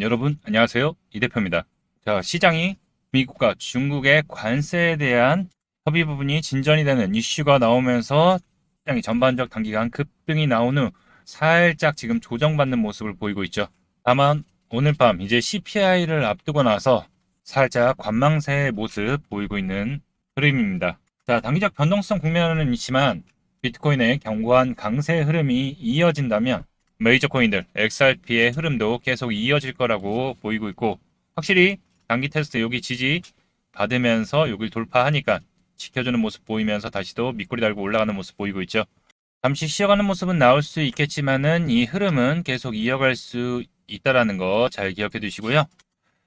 여러분 안녕하세요 이 대표입니다. 자 시장이 미국과 중국의 관세에 대한 협의 부분이 진전이 되는 이슈가 나오면서 시장이 전반적 단기간 급등이 나온 후 살짝 지금 조정받는 모습을 보이고 있죠. 다만 오늘 밤 이제 CPI를 앞두고 나서 살짝 관망세의 모습 보이고 있는 흐름입니다. 자 단기적 변동성 국면은 있지만 비트코인의 견고한 강세 흐름이 이어진다면 메이저 코인들 XRP의 흐름도 계속 이어질 거라고 보이고 있고 확실히 단기 테스트 여기 지지 받으면서 여기를 돌파하니까 지켜주는 모습 보이면서 다시 또 밑꼬리 달고 올라가는 모습 보이고 있죠. 잠시 쉬어가는 모습은 나올 수 있겠지만은 이 흐름은 계속 이어갈 수 있다라는 거 잘 기억해 두시고요.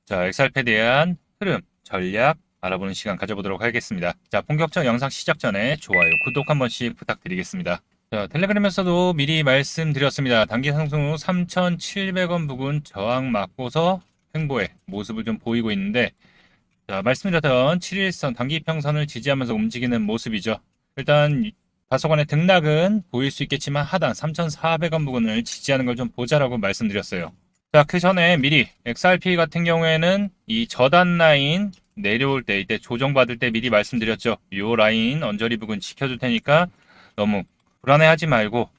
자, XRP에 대한 흐름, 전략 알아보는 시간 가져보도록 하겠습니다. 자, 본격적 영상 시작 전에 좋아요, 구독 한 번씩 부탁드리겠습니다. 자, 텔레그램에서도 미리 말씀드렸습니다. 단기 상승 후 3,700원 부근 저항 맞고서 횡보의 모습을 좀 보이고 있는데 자, 말씀드렸던 7일선 단기 평선을 지지하면서 움직이는 모습이죠. 일단 다소간의 등락은 보일 수 있겠지만 하단 3,400원 부근을 지지하는 걸 좀 보자라고 말씀드렸어요. 자, 그 전에 미리 XRP 같은 경우에는 이 저단 라인 내려올 때 이때 조정받을 때 미리 말씀드렸죠. 요 라인 언저리 부근 지켜줄 테니까 너무 불안해하지 말고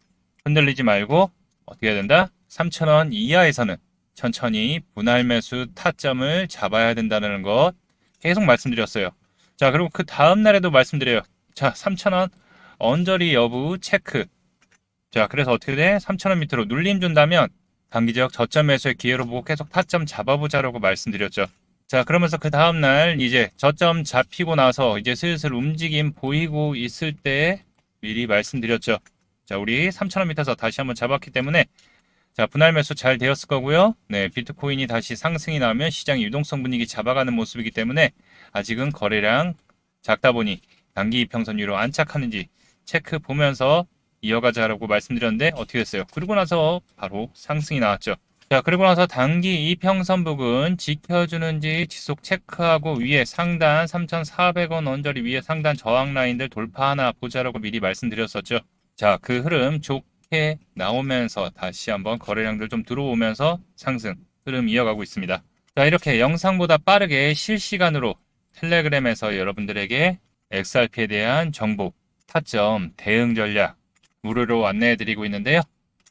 흔들리지 말고 어떻게 해야 된다? 3,000원 이하에서는 천천히 분할 매수 타점을 잡아야 된다는 것 계속 말씀드렸어요. 자, 그리고 그 다음 날에도 말씀드려요. 자, 3,000원 언저리 여부 체크. 자, 그래서 어떻게 돼? 3,000원 밑으로 눌림 준다면 단기적 저점 매수의 기회로 보고 계속 타점 잡아보자라고 말씀드렸죠. 자, 그러면서 그 다음 날 이제 저점 잡히고 나서 이제 슬슬 움직임 보이고 있을 때 미리 말씀드렸죠. 자, 우리 3,000원 밑에서 다시 한번 잡았기 때문에 자, 분할 매수 잘 되었을 거고요. 네, 비트코인이 다시 상승이 나오면 시장 유동성 분위기 잡아가는 모습이기 때문에 아직은 거래량 작다 보니 단기 이평선 위로 안착하는지 체크 보면서 이어가자라고 말씀드렸는데 어떻게 됐어요? 그러고 나서 바로 상승이 나왔죠. 자, 그리고 나서 단기 이평선 부근 지켜주는지 지속 체크하고 위에 상단 3,400원 언저리 위에 상단 저항 라인들 돌파하나 보자라고 미리 말씀드렸었죠. 자, 그 흐름 좋게 나오면서 다시 한번 거래량들 좀 들어오면서 상승 흐름 이어가고 있습니다. 자, 이렇게 영상보다 빠르게 실시간으로 텔레그램에서 여러분들에게 XRP에 대한 정보, 타점, 대응 전략 무료로 안내해 드리고 있는데요.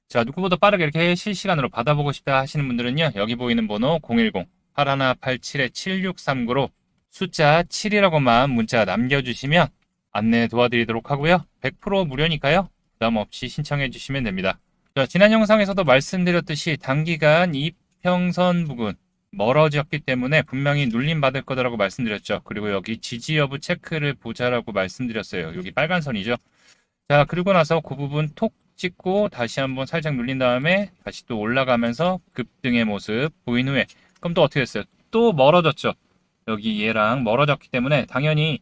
자, 누구보다 빠르게 이렇게 실시간으로 받아보고 싶다 하시는 분들은요. 여기 보이는 번호 010-8187-7639로 숫자 7이라고만 문자 남겨주시면 안내 도와드리도록 하고요. 100% 무료니까요. 부담 없이 신청해 주시면 됩니다. 자, 지난 영상에서도 말씀드렸듯이 단기간 이평선 부근 멀어졌기 때문에 분명히 눌림 받을 거다라고 말씀드렸죠. 그리고 여기 지지 여부 체크를 보자라고 말씀드렸어요. 여기 빨간 선이죠. 자, 그리고 나서 그 부분 톡 찍고 다시 한번 살짝 눌린 다음에 다시 또 올라가면서 급등의 모습 보인 후에 그럼 또 어떻게 됐어요? 또 멀어졌죠. 여기 얘랑 멀어졌기 때문에 당연히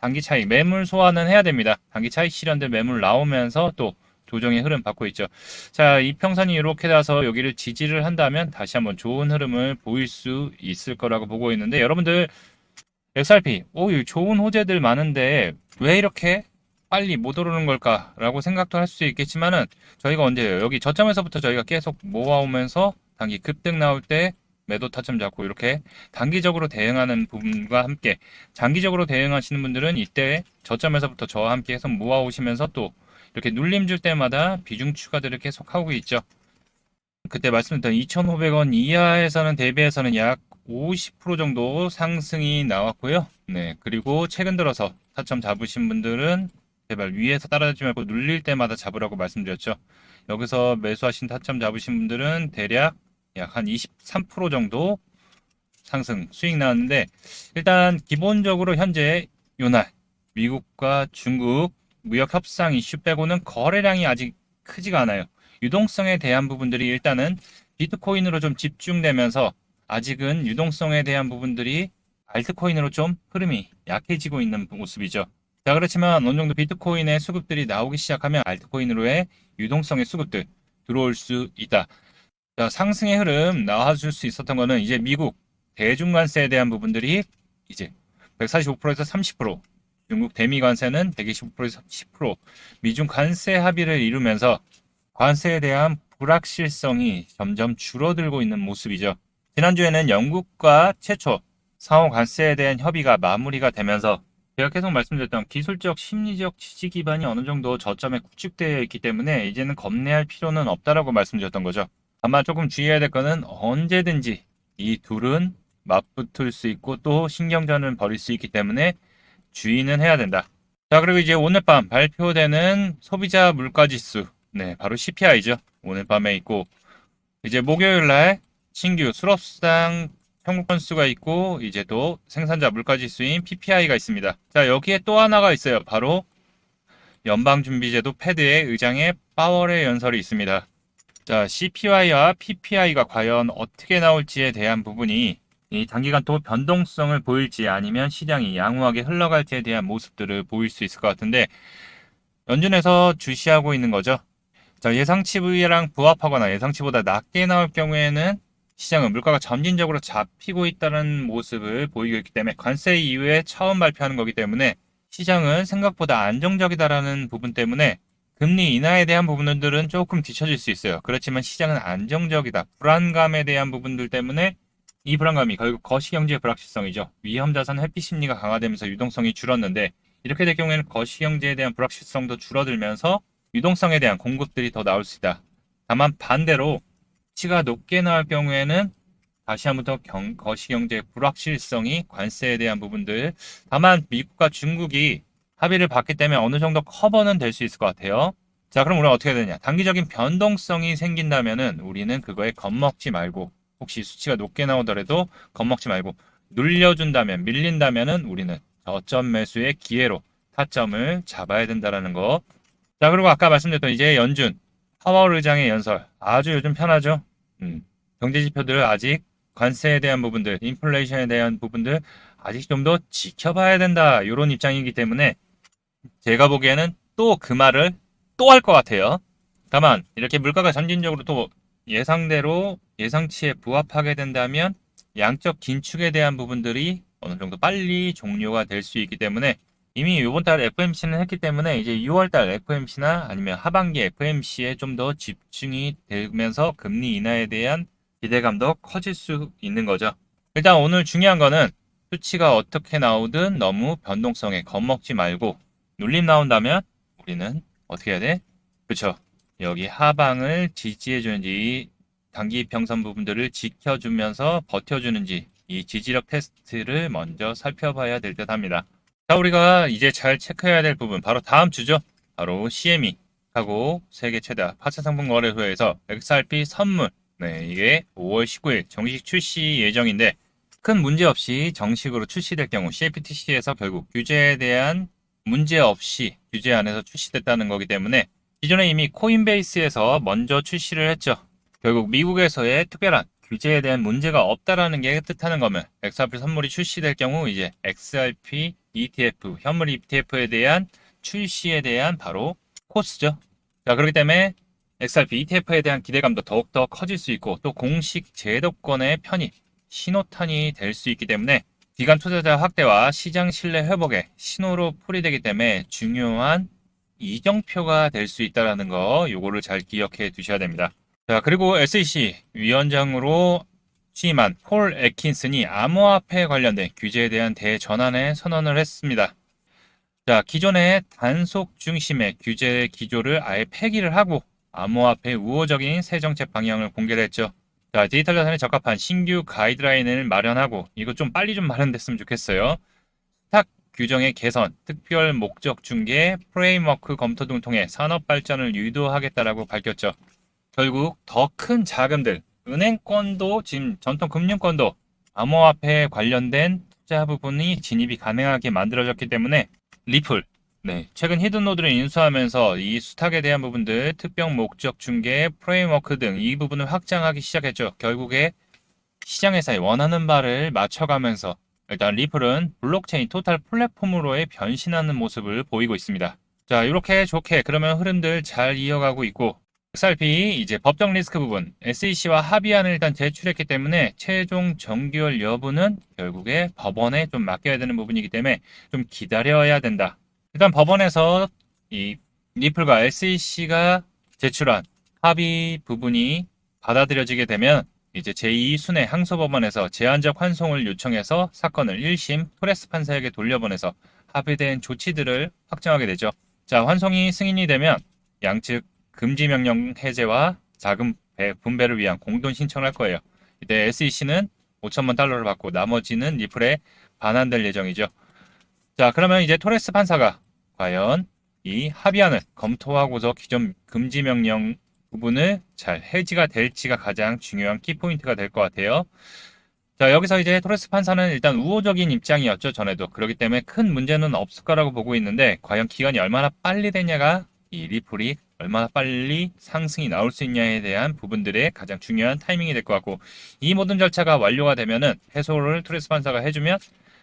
단기 차익 매물 소화는 해야 됩니다. 단기 차익 실현될 매물 나오면서 또 조정의 흐름 받고 있죠. 자, 이 평선이 이렇게 나서 여기를 지지를 한다면 다시 한번 좋은 흐름을 보일 수 있을 거라고 보고 있는데 여러분들 XRP, 오, 좋은 호재들 많은데 왜 이렇게 빨리 못 오르는 걸까라고 생각도 할 수 있겠지만은 저희가 언제예요? 여기 저점에서부터 저희가 계속 모아오면서 단기 급등 나올 때 매도 타점 잡고 이렇게 단기적으로 대응하는 부분과 함께 장기적으로 대응하시는 분들은 이때 저점에서부터 저와 함께 해서 모아오시면서 또 이렇게 눌림 줄 때마다 비중 추가들을 계속 하고 있죠. 그때 말씀드렸던 2,500원 이하에서는 대비해서는 약 50% 정도 상승이 나왔고요. 네, 그리고 최근 들어서 타점 잡으신 분들은 제발 위에서 따라잡지 말고 눌릴 때마다 잡으라고 말씀드렸죠. 여기서 매수하신 타점 잡으신 분들은 대략 약 한 23% 정도 상승 수익 나왔는데 일단 기본적으로 현재 요날 미국과 중국 무역 협상 이슈 빼고는 거래량이 아직 크지가 않아요. 유동성에 대한 부분들이 일단은 비트코인으로 좀 집중되면서 아직은 유동성에 대한 부분들이 알트코인으로 좀 흐름이 약해지고 있는 모습이죠. 자, 그렇지만 어느 정도 비트코인의 수급들이 나오기 시작하면 알트코인으로의 유동성의 수급들 들어올 수 있다. 자, 상승의 흐름 나와줄 수 있었던 거는 이제 미국 대중관세에 대한 부분들이 이제 145%에서 30%, 중국 대미 관세는 125%에서 10%, 미중 관세 합의를 이루면서 관세에 대한 불확실성이 점점 줄어들고 있는 모습이죠. 지난주에는 영국과 최초 상호 관세에 대한 협의가 마무리가 되면서 제가 계속 말씀드렸던 기술적, 심리적 지지 기반이 어느 정도 저점에 구축되어 있기 때문에 이제는 겁내할 필요는 없다라고 말씀드렸던 거죠. 다만 조금 주의해야 될 거는 언제든지 이 둘은 맞붙을 수 있고 또 신경전을 벌일 수 있기 때문에 주의는 해야 된다. 자, 그리고 이제 오늘 밤 발표되는 소비자 물가 지수. 네, 바로 CPI죠. 오늘 밤에 있고 이제 목요일 날 신규 수rop수당 평균 건수가 있고 이제 또 생산자 물가지수인 PPI가 있습니다. 자, 여기에 또 하나가 있어요. 바로 연방준비제도 패드의 의장의 파월의 연설이 있습니다. 자, CPI와 PPI가 과연 어떻게 나올지에 대한 부분이 이 단기간 또 변동성을 보일지 아니면 시장이 양호하게 흘러갈지에 대한 모습들을 보일 수 있을 것 같은데 연준에서 주시하고 있는 거죠. 자, 예상치랑 부합하거나 예상치보다 낮게 나올 경우에는 시장은 물가가 점진적으로 잡히고 있다는 모습을 보이고 있기 때문에 관세 이후에 처음 발표하는 거기 때문에 시장은 생각보다 안정적이다라는 부분 때문에 금리 인하에 대한 부분들은 조금 뒤처질 수 있어요. 그렇지만 시장은 안정적이다. 불안감에 대한 부분들 때문에 이 불안감이 결국 거시경제의 불확실성이죠. 위험 자산 회피 심리가 강화되면서 유동성이 줄었는데 이렇게 될 경우에는 거시경제에 대한 불확실성도 줄어들면서 유동성에 대한 공급들이 더 나올 수 있다. 다만 반대로 치가 높게 나올 경우에는 다시 한번 더 경, 거시경제의 불확실성이 관세에 대한 부분들 다만 미국과 중국이 합의를 봤기 때문에 어느 정도 커버는 될 수 있을 것 같아요. 자, 그럼 우리는 어떻게 해야 되냐? 단기적인 변동성이 생긴다면은 우리는 그거에 겁먹지 말고 혹시 수치가 높게 나오더라도 겁먹지 말고 눌려준다면 밀린다면은 우리는 저점 매수의 기회로 타점을 잡아야 된다라는 거. 자, 그리고 아까 말씀드렸던 이제 연준 파월 의장의 연설 아주 요즘 편하죠. 음, 경제 지표들 아직 관세에 대한 부분들, 인플레이션에 대한 부분들 아직 좀 더 지켜봐야 된다 이런 입장이기 때문에 제가 보기에는 또 그 말을 또 할 것 같아요. 다만 이렇게 물가가 점진적으로 또 예상대로 예상치에 부합하게 된다면 양적 긴축에 대한 부분들이 어느 정도 빨리 종료가 될 수 있기 때문에 이미 이번 달 FMC는 했기 때문에 이제 6월 달 FMC나 아니면 하반기 FMC에 좀 더 집중이 되면서 금리 인하에 대한 기대감도 커질 수 있는 거죠. 일단 오늘 중요한 거는 수치가 어떻게 나오든 너무 변동성에 겁먹지 말고 눌림 나온다면 우리는 어떻게 해야 돼? 그쵸? 여기 하방을 지지해 주는지 단기 평선 부분들을 지켜주면서 버텨주는지 이 지지력 테스트를 먼저 살펴봐야 될 듯 합니다. 자, 우리가 이제 잘 체크해야 될 부분 바로 다음 주죠. 바로 CME 하고 세계 최다 파트상품 거래소에서 XRP 선물 네, 이게 5월 19일 정식 출시 예정인데 큰 문제 없이 정식으로 출시될 경우 CFTC에서 결국 규제에 대한 문제 없이 규제 안에서 출시됐다는 거기 때문에 기존에 이미 코인베이스에서 먼저 출시를 했죠. 결국 미국에서의 특별한 규제에 대한 문제가 없다라는 게 뜻하는 거면 XRP 선물이 출시될 경우 이제 XRP ETF 현물 ETF에 대한 출시에 대한 바로 코스죠. 자 그렇기 때문에 XRP ETF에 대한 기대감도 더욱더 커질 수 있고 또 공식 제도권의 편입 신호탄이 될 수 있기 때문에 기관 투자자 확대와 시장 신뢰 회복의 신호로 풀이되기 때문에 중요한 이정표가 될 수 있다라는 거 요거를 잘 기억해 두셔야 됩니다. 자, 그리고 SEC 위원장으로 취임한 폴 애킨슨이 암호화폐 관련된 규제에 대한 대전환에 선언을 했습니다. 자, 기존의 단속 중심의 규제 기조를 아예 폐기를 하고 암호화폐 우호적인 새 정책 방향을 공개를 했죠. 자, 디지털 자산에 적합한 신규 가이드라인을 마련하고 이거 좀 빨리 좀 마련됐으면 좋겠어요. 스탁 규정의 개선, 특별 목적 중개, 프레임워크 검토 등 통해 산업 발전을 유도하겠다라고 밝혔죠. 결국 더 큰 자금들, 은행권도 지금 전통 금융권도 암호화폐 관련된 투자 부분이 진입이 가능하게 만들어졌기 때문에 리플, 네, 최근 히든노드를 인수하면서 이 수탁에 대한 부분들, 특별 목적 중개, 프레임워크 등 이 부분을 확장하기 시작했죠. 결국에 시장에서 원하는 바를 맞춰가면서 일단 리플은 블록체인 토탈 플랫폼으로의 변신하는 모습을 보이고 있습니다. 자, 이렇게 좋게 그러면 흐름들 잘 이어가고 있고 XRP 이제 법정 리스크 부분 SEC와 합의안을 일단 제출했기 때문에 최종 정결 여부는 결국에 법원에 좀 맡겨야 되는 부분이기 때문에 좀 기다려야 된다. 일단 법원에서 이 리플과 SEC가 제출한 합의 부분이 받아들여지게 되면 이제 제2순회 항소법원에서 제한적 환송을 요청해서 사건을 1심 토레스 판사에게 돌려보내서 합의된 조치들을 확정하게 되죠. 자, 환송이 승인이 되면 양측 금지 명령 해제와 자금 배- 분배를 위한 공동 신청을 할 거예요. 이때 SEC는 5천만 달러를 받고 나머지는 리플에 반환될 예정이죠. 자, 그러면 이제 토레스 판사가 과연 이 합의안을 검토하고서 기존 금지 명령 부분을 잘 해지가 될지가 가장 중요한 키포인트가 될 것 같아요. 자, 여기서 이제 토레스 판사는 일단 우호적인 입장이었죠, 전에도. 그렇기 때문에 큰 문제는 없을 거라고 보고 있는데, 과연 기간이 얼마나 빨리 되냐가 이 리플이 얼마나 빨리 상승이 나올 수 있냐에 대한 부분들의 가장 중요한 타이밍이 될 것 같고, 이 모든 절차가 완료가 되면은 해소를 토레스 판사가 해주면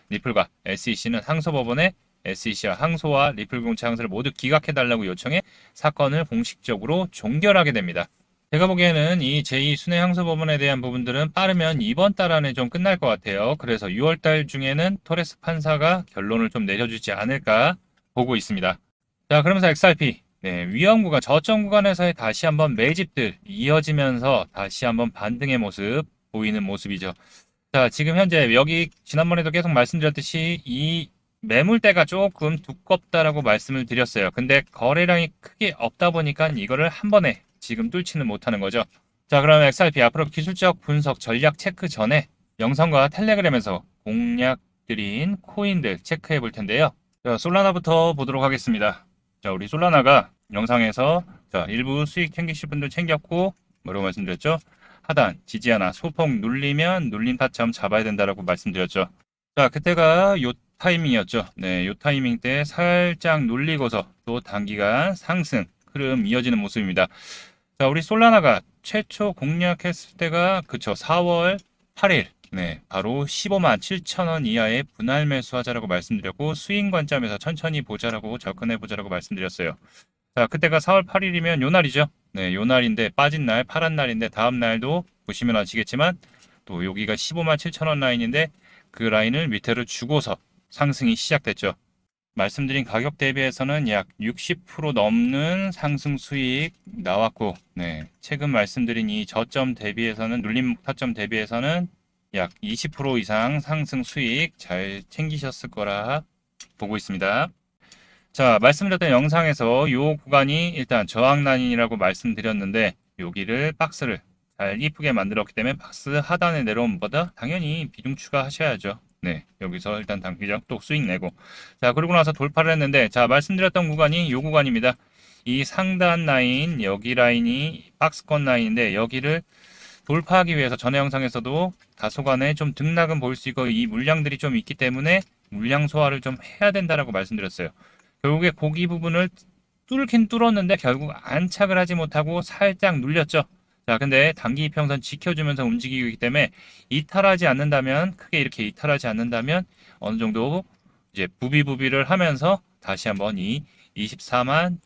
리플과 SEC는 항소법원에 SEC와 항소와 리플 공채 항소를 모두 기각해달라고 요청해 사건을 공식적으로 종결하게 됩니다. 제가 보기에는 이 제2순회 항소법원에 대한 부분들은 빠르면 이번 달 안에 좀 끝날 것 같아요. 그래서 6월 달 중에는 토레스 판사가 결론을 좀 내려주지 않을까 보고 있습니다. 자, 그러면서 XRP. 네, 위험 구간, 저점 구간에서의 다시 한번 매집들 이어지면서 다시 한번 반등의 모습 보이는 모습이죠. 자, 지금 현재 여기 지난번에도 계속 말씀드렸듯이 이 매물대가 조금 두껍다라고 말씀을 드렸어요. 근데 거래량이 크게 없다 보니까 이거를 한 번에 지금 뚫지는 못하는 거죠. 자, 그럼 XRP 앞으로 기술적 분석 전략 체크 전에 영상과 텔레그램에서 공략 드린 코인들 체크해 볼 텐데요. 자, 솔라나부터 보도록 하겠습니다. 자, 우리 솔라나가 영상에서 자, 일부 수익 챙기실 분들 챙겼고 뭐라고 말씀드렸죠? 하단 지지 하나 소폭 눌리면 눌린 타점 잡아야 된다라고 말씀드렸죠. 자, 그때가 요 타이밍이었죠. 네, 요 타이밍 때 살짝 눌리고서 또 단기간 상승 흐름 이어지는 모습입니다. 자, 우리 솔라나가 최초 공략했을 때가 그쵸 4월 8일 네, 바로 15만 7천 원 이하의 분할 매수하자라고 말씀드렸고 수익 관점에서 천천히 보자라고 접근해 보자라고 말씀드렸어요. 자, 그때가 4월 8일이면 요 날이죠. 네, 요 날인데 빠진 날, 파란 날인데 다음 날도 보시면 아시겠지만 또 여기가 15만 7천 원 라인인데 그 라인을 밑에를 주고서 상승이 시작됐죠. 말씀드린 가격 대비해서는 약 60% 넘는 상승 수익 나왔고, 네, 최근 말씀드린 이 저점 대비해서는 눌림 타점 대비해서는 약 20% 이상 상승 수익 잘 챙기셨을 거라 보고 있습니다. 자, 말씀드렸던 영상에서 요 구간이 일단 저항 라인이라고 말씀드렸는데 여기를 박스를 잘 이쁘게 만들었기 때문에 박스 하단에 내려온 것보다 당연히 비중 추가하셔야죠. 네, 여기서 일단 단기적 또 수익 내고 자, 그러고 나서 돌파를 했는데 자, 말씀드렸던 구간이 요 구간입니다. 이 상단 라인, 여기 라인이 박스권 라인인데 여기를 돌파하기 위해서 전에 영상에서도 다소간에 좀 등락은 보일 수 있고 이 물량들이 좀 있기 때문에 물량 소화를 좀 해야 된다라고 말씀드렸어요. 결국에 고기 부분을 뚫긴 뚫었는데 결국 안착을 하지 못하고 살짝 눌렸죠. 자, 근데 단기 이평선 지켜주면서 움직이기 때문에 이탈하지 않는다면 크게 이렇게 이탈하지 않는다면 어느 정도 이제 부비부비를 하면서 다시 한번 이 24만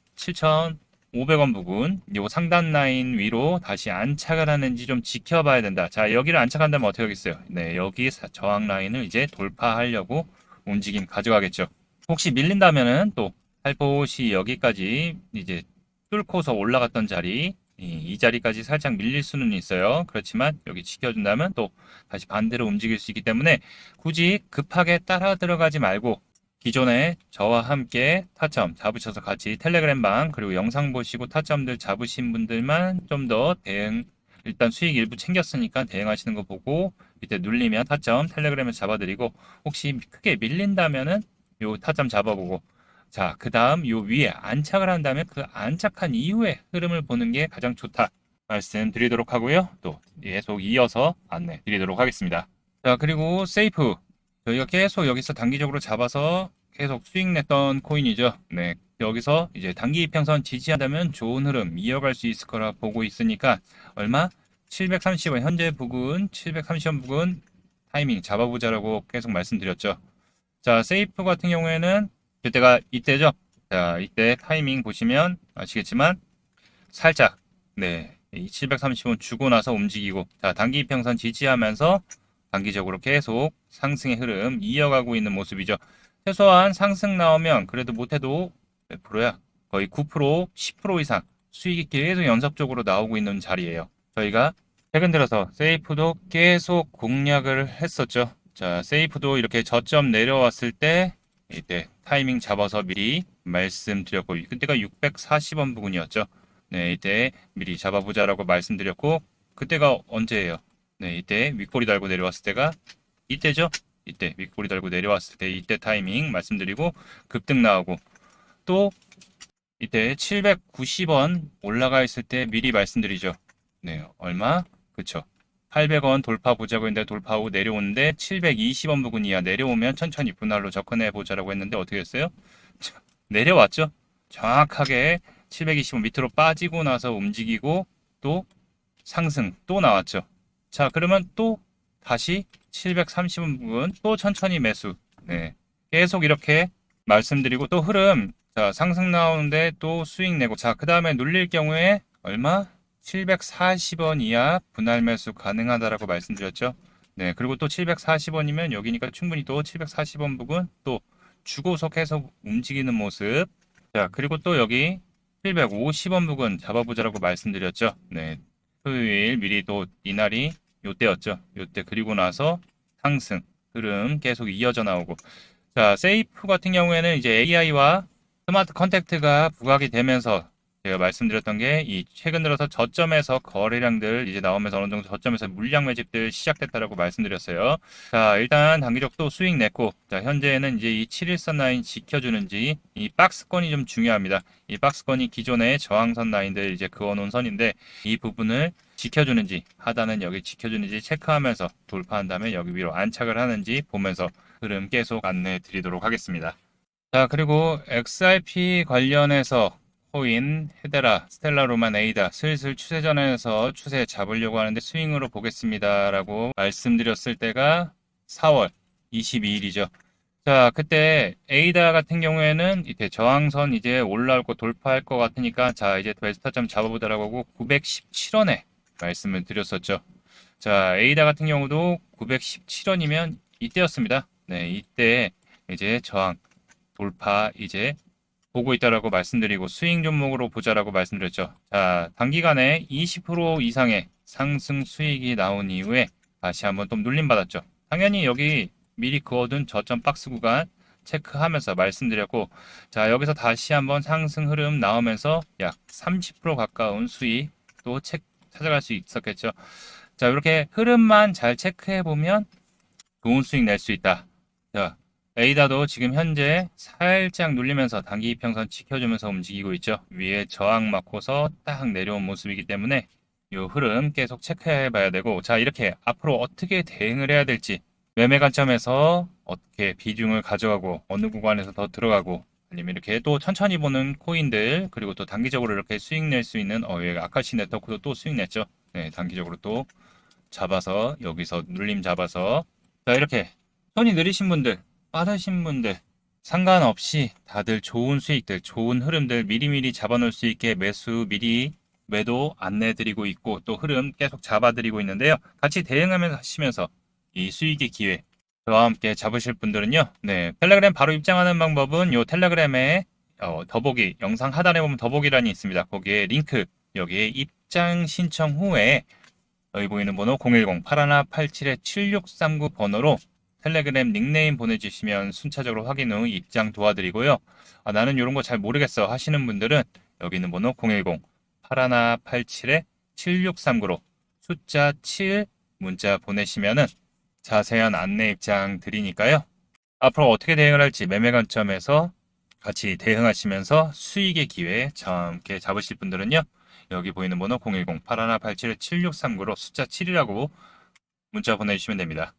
7,500원 부근 요 상단 라인 위로 다시 안착을 하는지 좀 지켜봐야 된다. 자, 여기를 안착한다면 어떻게 하겠어요? 네, 여기 사- 저항 라인을 이제 돌파하려고 움직임 가져가겠죠. 혹시 밀린다면은 또 살포시 여기까지 이제 뚫고서 올라갔던 자리 이, 이 자리까지 살짝 밀릴 수는 있어요. 그렇지만 여기 지켜준다면 또 다시 반대로 움직일 수 있기 때문에 굳이 급하게 따라 들어가지 말고 기존에 저와 함께 타점 잡으셔서 같이 텔레그램방 그리고 영상 보시고 타점들 잡으신 분들만 좀 더 대응 일단 수익 일부 챙겼으니까 대응하시는 거 보고 밑에 눌리면 타점 텔레그램에서 잡아드리고 혹시 크게 밀린다면은 요 타점 잡아보고 자, 그 다음 요 위에 안착을 한다면 그 안착한 이후의 흐름을 보는 게 가장 좋다. 말씀드리도록 하고요. 또 계속 이어서 안내 드리도록 하겠습니다. 자, 그리고 세이프. 저희가 계속 여기서 단기적으로 잡아서 계속 수익 냈던 코인이죠. 네. 여기서 이제 단기 이평선 지지한다면 좋은 흐름 이어갈 수 있을 거라 보고 있으니까 얼마? 730원 현재 부근 730원 부근 타이밍 잡아보자라고 계속 말씀드렸죠. 자, 세이프 같은 경우에는 그때가 이때죠. 자, 이때 타이밍 보시면 아시겠지만 살짝 네, 이 730원 주고 나서 움직이고 자, 단기 이평선 지지하면서 단기적으로 계속 상승의 흐름 이어가고 있는 모습이죠. 최소한 상승 나오면 그래도 못해도 몇 프로야? 거의 9%, 10% 이상 수익이 계속 연속적으로 나오고 있는 자리예요. 저희가 최근 들어서 세이프도 계속 공략을 했었죠. 자, 세이프도 이렇게 저점 내려왔을 때 이때 타이밍 잡아서 미리 말씀드렸고 그때가 640원 부근이었죠. 네, 이때 미리 잡아보자라고 말씀드렸고 그때가 언제예요? 네, 이때 윗꼬리 달고 내려왔을 때가 이때죠. 이때 윗꼬리 달고 내려왔을 때 이때 타이밍 말씀드리고 급등 나오고 또 이때 790원 올라가 있을 때 미리 말씀드리죠. 네, 얼마? 그쵸. 800원 돌파 보자고 했는데 돌파 후 내려오는데 720원 부근 이하 내려오면 천천히 분할로 접근해 보자라고 했는데 어떻게 됐어요? 자, 내려왔죠. 정확하게 720원 밑으로 빠지고 나서 움직이고 또 상승 또 나왔죠. 자, 그러면 또 다시 730원 부근 또 천천히 매수. 네. 계속 이렇게 말씀드리고 또 흐름 자, 상승 나오는데 또 수익 내고 자, 그 다음에 눌릴 경우에 얼마? 740원 이하 분할 매수 가능하다라고 말씀드렸죠. 네, 그리고 또 740원이면 여기니까 충분히 또 740원 부근 또 주고서 계속 움직이는 모습. 자, 그리고 또 여기 750원 부근 잡아보자라고 말씀드렸죠. 네, 토요일 미리 또 이날이 요때였죠. 요때 그리고 나서 상승 흐름 계속 이어져 나오고. 자, 세이프 같은 경우에는 이제 AI와 스마트 컨택트가 부각이 되면서 제가 말씀드렸던 게 이 최근 들어서 저점에서 거래량들 이제 나오면서 어느 정도 저점에서 물량 매집들 시작됐다라고 말씀드렸어요. 자, 일단 단기적 또 수익 냈고, 자, 현재는 이제 이 7일선 라인 지켜주는지 이 박스권이 좀 중요합니다. 이 박스권이 기존의 저항선 라인들 이제 그어놓은 선인데 이 부분을 지켜주는지 하단은 여기 지켜주는지 체크하면서 돌파한 다음에 여기 위로 안착을 하는지 보면서 흐름 계속 안내해 드리도록 하겠습니다. 자, 그리고 XRP 관련해서 코인, 헤데라, 스텔라 로만 에이다 슬슬 추세전에서 추세 잡으려고 하는데 스윙으로 보겠습니다. 라고 말씀드렸을 때가 4월 22일이죠. 자, 그때 에이다 같은 경우에는 이때 저항선 이제 올라올 거 돌파할 것 같으니까 자, 이제 베스타점 잡아보자라고 하고 917원에 말씀을 드렸었죠. 자, 에이다 같은 경우도 917원이면 이때였습니다. 네, 이때 이제 저항 돌파 이제 보고 있다라고 말씀드리고 스윙 종목으로 보자라고 말씀드렸죠. 자, 단기간에 20% 이상의 상승 수익이 나온 이후에 다시 한번 또 눌림 받았죠. 당연히 여기 미리 그어둔 저점 박스 구간 체크하면서 말씀드렸고 자, 여기서 다시 한번 상승 흐름 나오면서 약 30% 가까운 수익 또 책, 찾아갈 수 있었겠죠. 자, 이렇게 흐름만 잘 체크해 보면 좋은 수익 낼 수 있다. 자, 에이다도 지금 현재 살짝 눌리면서 단기 이평선 지켜주면서 움직이고 있죠. 위에 저항 맞고서 딱 내려온 모습이기 때문에 이 흐름 계속 체크해 봐야 되고 자 이렇게 앞으로 어떻게 대응을 해야 될지 매매 관점에서 어떻게 비중을 가져가고 어느 구간에서 더 들어가고 아니면 이렇게 또 천천히 보는 코인들 그리고 또 단기적으로 이렇게 수익 낼 수 있는 어 여기 아카시 네트워크도 또 수익 냈죠. 네 단기적으로 또 잡아서 여기서 눌림 잡아서 자 이렇게 손이 느리신 분들 빠르신 분들 상관없이 다들 좋은 수익들, 좋은 흐름들 미리미리 잡아놓을 수 있게 매수 미리 매도 안내드리고 있고 또 흐름 계속 잡아드리고 있는데요. 같이 대응하면서 하시면서 이 수익의 기회 저와 함께 잡으실 분들은요. 네, 텔레그램 바로 입장하는 방법은 요 텔레그램에 어, 더보기 영상 하단에 보면 더보기란이 있습니다. 거기에 링크 여기에 입장 신청 후에 여기 보이는 번호 010-8187-7639 번호로 텔레그램 닉네임 보내주시면 순차적으로 확인 후 입장 도와드리고요. 아, 나는 이런 거 잘 모르겠어 하시는 분들은 여기 있는 번호 010-8187-7639로 숫자 7 문자 보내시면은 자세한 안내 입장 드리니까요. 앞으로 어떻게 대응을 할지 매매 관점에서 같이 대응하시면서 수익의 기회 함께 잡으실 분들은요. 여기 보이는 번호 010-8187-7639로 숫자 7이라고 문자 보내주시면 됩니다.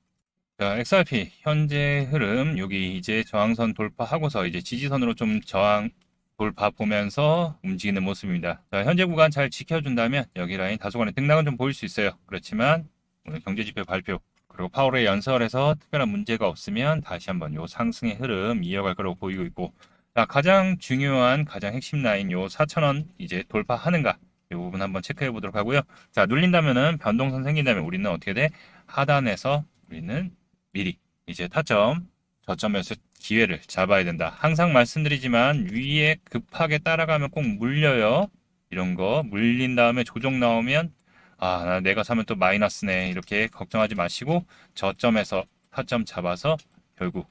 자, XRP 현재 흐름 여기 이제 저항선 돌파하고서 이제 지지선으로 좀 저항 돌파 보면서 움직이는 모습입니다. 자, 현재 구간 잘 지켜준다면 여기 라인 다소간의 등락은 좀 보일 수 있어요. 그렇지만 오늘 경제지표 발표 그리고 파월의 연설에서 특별한 문제가 없으면 다시 한번 요 상승의 흐름 이어갈 거라고 보이고 있고 자, 가장 중요한 가장 핵심 라인 요 4,000원 이제 돌파하는가 이 부분 한번 체크해 보도록 하고요. 자, 눌린다면은 변동선 생긴다면 우리는 어떻게 돼? 하단에서 우리는 미리 이제 타점 저점에서 기회를 잡아야 된다. 항상 말씀드리지만 위에 급하게 따라가면 꼭 물려요. 이런 거 물린 다음에 조정 나오면 아, 나 내가 사면 또 마이너스네. 이렇게 걱정하지 마시고 저점에서 타점 잡아서 결국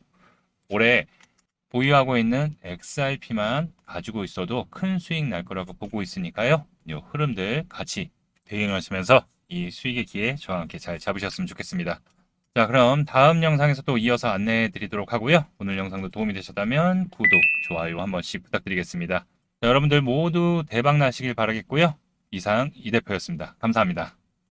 올해 보유하고 있는 XRP만 가지고 있어도 큰 수익 날 거라고 보고 있으니까요. 요 흐름들 같이 대응하시면서 이 수익의 기회 저와 함께 잘 잡으셨으면 좋겠습니다. 자, 그럼 다음 영상에서 또 이어서 안내해 드리도록 하고요. 오늘 영상도 도움이 되셨다면 구독, 좋아요 한 번씩 부탁드리겠습니다. 자, 여러분들 모두 대박 나시길 바라겠고요. 이상 이 대표였습니다. 감사합니다.